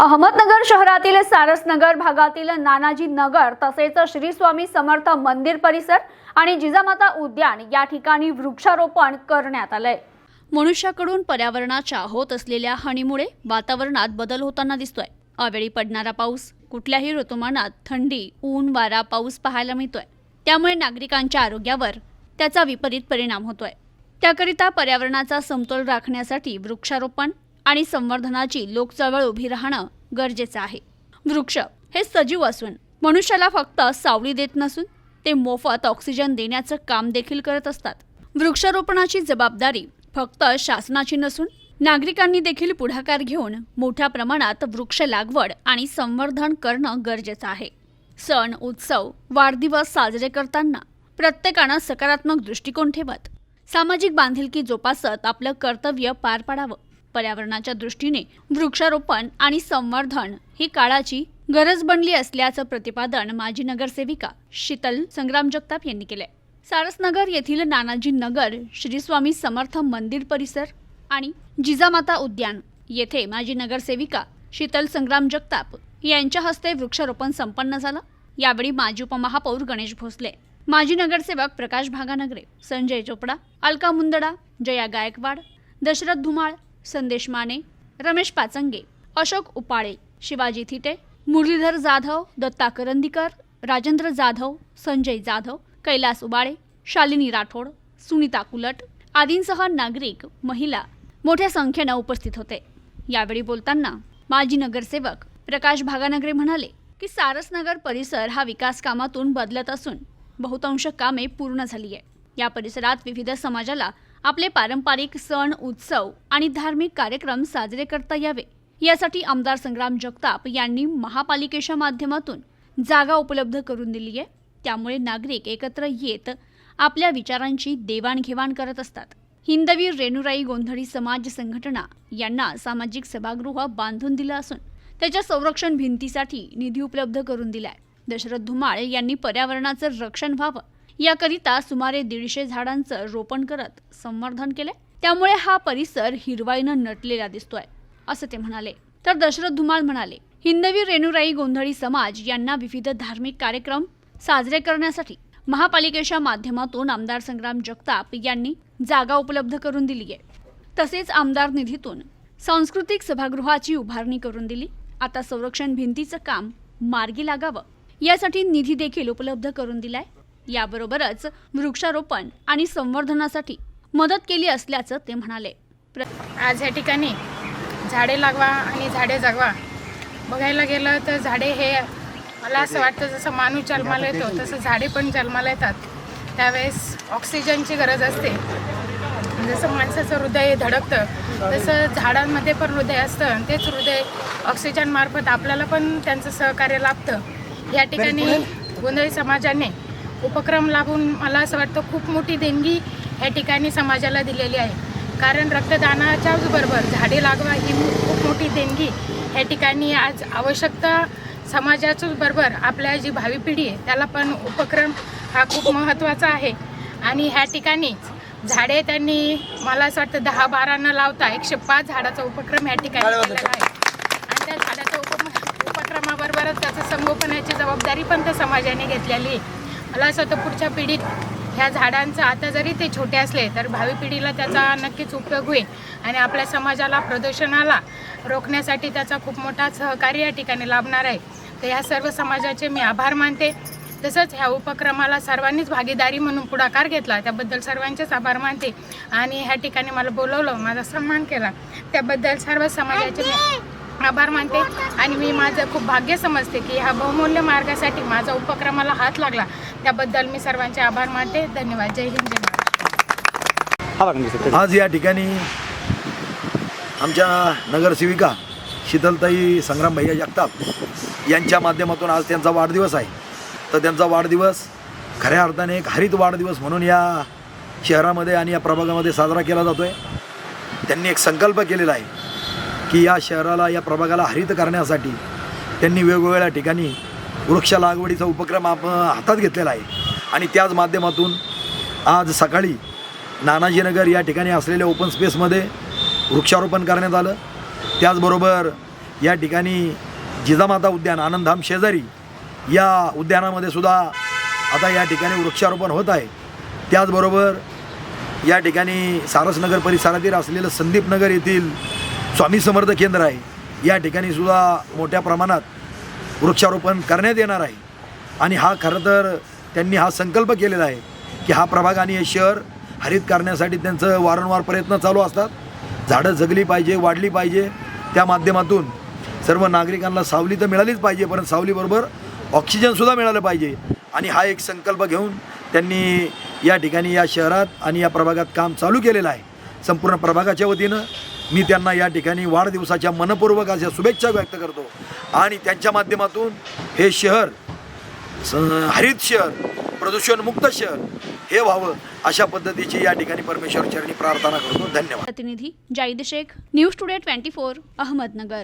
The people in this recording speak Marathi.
अहमदनगर शहरातील सारसनगर भागातील नानाजी नगर तसेच श्री स्वामी समर्थ मंदिर परिसर आणि जिजामाता उद्यान या ठिकाणी वृक्षारोपण करण्यात आलंय. मनुष्याकडून पर्यावरणाच्या होत असलेल्या हानीमुळे वातावरणात बदल होताना दिसतोय. अवेळी पडणारा पाऊस कुठल्याही ऋतुमानात थंडी ऊन वारा पाऊस पाहायला मिळतोय. त्यामुळे नागरिकांच्या आरोग्यावर त्याचा विपरीत परिणाम होतोय. त्याकरिता पर्यावरणाचा समतोल राखण्यासाठी वृक्षारोपण आणि संवर्धनाची लोकचळवळ उभी राहणं गरजेचं आहे. वृक्ष हे सजीव असून मनुष्याला फक्त सावली देत नसून ते मोफत ऑक्सिजन देण्याचं काम देखील करत असतात. वृक्षारोपणाची जबाबदारी फक्त शासनाची नसून नागरिकांनी देखील पुढाकार घेऊन मोठ्या प्रमाणात वृक्ष लागवड आणि संवर्धन करणं गरजेचं आहे. सण उत्सव वाढदिवस साजरे करताना प्रत्येकानं सकारात्मक दृष्टिकोन ठेवत सामाजिक बांधिलकी जोपासत आपलं कर्तव्य पार पाडावं. पर्यावरणाच्या दृष्टीने वृक्षारोपण आणि संवर्धन ही काळाची गरज बनली असल्याचं प्रतिपादन माजी नगरसेविका शीतल संग्राम जगताप यांनी केलंय. सारसनगर येथील नानाजी नगर श्री स्वामी समर्थ मंदिर परिसर आणि जिजामाता उद्यान येथे माजी नगरसेविका शीतल संग्राम जगताप यांच्या हस्ते वृक्षारोपण संपन्न झालं. यावेळी माजी उपमहापौर गणेश भोसले माजी नगरसेवक प्रकाश भागानगरे संजय चोपडा अलका मुंदडा जया गायकवाड दशरथ धुमाळ संदेश माने रमेश पाचंगे अशोक उपाळे शिवाजी थिटे मुरलीधर जाधव दत्ता करंदीकर राजेंद्र जाधव संजय जाधव कैलास उबाळे शालिनी राठोड सुनीता कुलट आदींसह नागरिक महिला मोठ्या संख्येनं उपस्थित होते. यावेळी बोलताना माजी नगरसेवक प्रकाश भागानगरे म्हणाले की सारसनगर परिसर हा विकास कामातून बदलत असून बहुतांश कामे पूर्ण झाली आहे या परिसरात विविध समाजाला आपले पारंपरिक सण उत्सव आणि धार्मिक कार्यक्रम साजरे करता यावे. यासाठी आमदार संग्राम जगताप यांनी महापालिकेच्या माध्यमातून जागा उपलब्ध करून दिली आहे. त्यामुळे नागरिक एकत्र येत आपल्या विचारांची देवाणघेवाण करत असतात. हिंदवीर रेणुराई गोंधळी समाज संघटना यांना सामाजिक सभागृह बांधून दिलं असून त्याच्या संरक्षण भिंतीसाठी निधी उपलब्ध करून दिलाय. दशरथ धुमाळ यांनी पर्यावरणाचं रक्षण व्हावं याकरिता सुमारे दीडशे झाडांचं रोपण करत संवर्धन केलंय. त्यामुळे हा परिसर हिरवाईनं नटलेला दिसतोय असं ते म्हणाले. तर दशरथ धुमाल म्हणाले हिंदवी रेणुराई गोंधळी समाज यांना विविध धार्मिक कार्यक्रम साजरे करण्यासाठी महापालिकेच्या माध्यमातून आमदार संग्राम जगताप यांनी जागा उपलब्ध करून दिली आहे. तसेच आमदार निधीतून सांस्कृतिक सभागृहाची उभारणी करून दिली. आता संरक्षण भिंतीचं काम मार्गी लागावं. यासाठी निधी देखील उपलब्ध करून दिलाय. याबरोबरच वृक्षारोपण आणि संवर्धनासाठी मदत केली असल्याचं ते म्हणाले. प्र- आज या ठिकाणी झाडे लागवा आणि झाडे जगवा. बघायला गेलं तर झाडे हे मला असं वाटतं जसं माणूस जन्माला येतो तसं झाडे पण जन्माला येतात. त्यावेळेस ऑक्सिजनची गरज असते. जसं माणसाचं हृदय धडकतं तसं झाडांमध्ये पण हृदय असतं आणि तेच हृदय ऑक्सिजन मार्फत आपल्याला पण त्यांचं सहकार्य लाभतं. या ठिकाणी गोंधळी समाजाने उपक्रम लाभून मला असं वाटतं खूप मोठी देणगी या ठिकाणी समाजाला दिलेली आहे. कारण रक्तदानाच्याच बरोबर झाडे लागवा ही खूप मोठी देणगी या ठिकाणी आज आवश्यकता समाजाच्याच बरोबर आपल्या जी भावी पिढी आहे त्याला पण उपक्रम हा खूप महत्त्वाचा आहे. आणि ह्या ठिकाणी झाडे त्यांनी मला असं वाटतं दहा बारा न लावता एकशे पाच झाडाचा उपक्रम या ठिकाणी केलेला आहे. आणि त्या झाडाच्या उप उपक्रमाबरोबरच त्याचं संगोपनाची जबाबदारी पण त्या समाजाने घेतलेली आहे. मला असं वाटतं पुढच्या पिढीत ह्या झाडांचं आता जरी ते छोटे असले तर भावी पिढीला त्याचा नक्कीच उपयोग होईल. आणि आपल्या समाजाला प्रदूषणाला रोखण्यासाठी त्याचा खूप मोठा सहकार्य या ठिकाणी लाभणार आहे. तर ह्या सर्व समाजाचे मी आभार मानते. तसंच ह्या उपक्रमाला सर्वांनीच भागीदारी म्हणून पुढाकार घेतला त्याबद्दल सर्वांचेच आभार मानते. आणि ह्या ठिकाणी मला बोलवलं माझा सन्मान केला. त्याबद्दल सर्व समाजाचे मी आभार मानते आणि मी माझं खूप भाग्य समजते की ह्या बहुमूल्य मार्गासाठी माझा उपक्रमाला हात लागला. त्याबद्दल मी सर्वांचे आभार मानते. धन्यवाद. जय हिंद जय महाराष्ट्र आज या ठिकाणी आमच्या नगरसेविका शीतलताई संग्राम भैया जगताप यांच्या माध्यमातून आज त्यांचा वाढदिवस आहे. तर त्यांचा वाढदिवस खऱ्या अर्थाने एक हरित वाढदिवस म्हणून या शहरामध्ये आणि या प्रभागामध्ये साजरा केला जातो आहे त्यांनी एक संकल्प केलेला आहे. की या शहराला या प्रभागाला हरित करण्यासाठी त्यांनी वेगवेगळ्या ठिकाणी वृक्ष लागवडीचा उपक्रम आप हातात घेतलेला आहे. आणि त्याच माध्यमातून आज सकाळी नानाजीनगर या ठिकाणी असलेल्या ओपन स्पेसमध्ये वृक्षारोपण करण्यात आलं. त्याचबरोबर या ठिकाणी जिजामाता उद्यान आनंदधाम शेजारी या उद्यानामध्ये सुद्धा आता या ठिकाणी वृक्षारोपण होत आहे. त्याचबरोबर या ठिकाणी सारसनगर परिसरातील असलेलं संदीपनगर येथील स्वामी समर्थ केंद्र आहे. या ठिकाणी सुद्धा मोठ्या प्रमाणात वृक्षारोपण करण्यात येणार आहे. आणि हा खरं तर त्यांनी हा संकल्प केलेला आहे की हा प्रभाग आणि हे शहर हरित करण्यासाठी त्यांचं वारंवार प्रयत्न चालू असतात. झाडं जगली पाहिजे वाढली पाहिजे. त्या माध्यमातून सर्व नागरिकांना सावली तर मिळालीच पाहिजे परंतु सावलीबरोबर ऑक्सिजनसुद्धा मिळालं पाहिजे. आणि हा एक संकल्प घेऊन त्यांनी या ठिकाणी या शहरात आणि या प्रभागात काम चालू केलेलं आहे. संपूर्ण प्रभागाच्या वतीनं मी त्यांना या ठिकाणी वाढदिवसाच्या मनपूर्वक अशा शुभेच्छा व्यक्त करतो. आणि त्यांच्या माध्यमातून हे शहर हरित शहर प्रदूषणमुक्त शहर हे व्हावं अशा पद्धतीची या ठिकाणी परमेश्वर चरणी प्रार्थना करतो. धन्यवाद. प्रतिनिधी Zaid Shaikh news today twenty four Ahmednagar.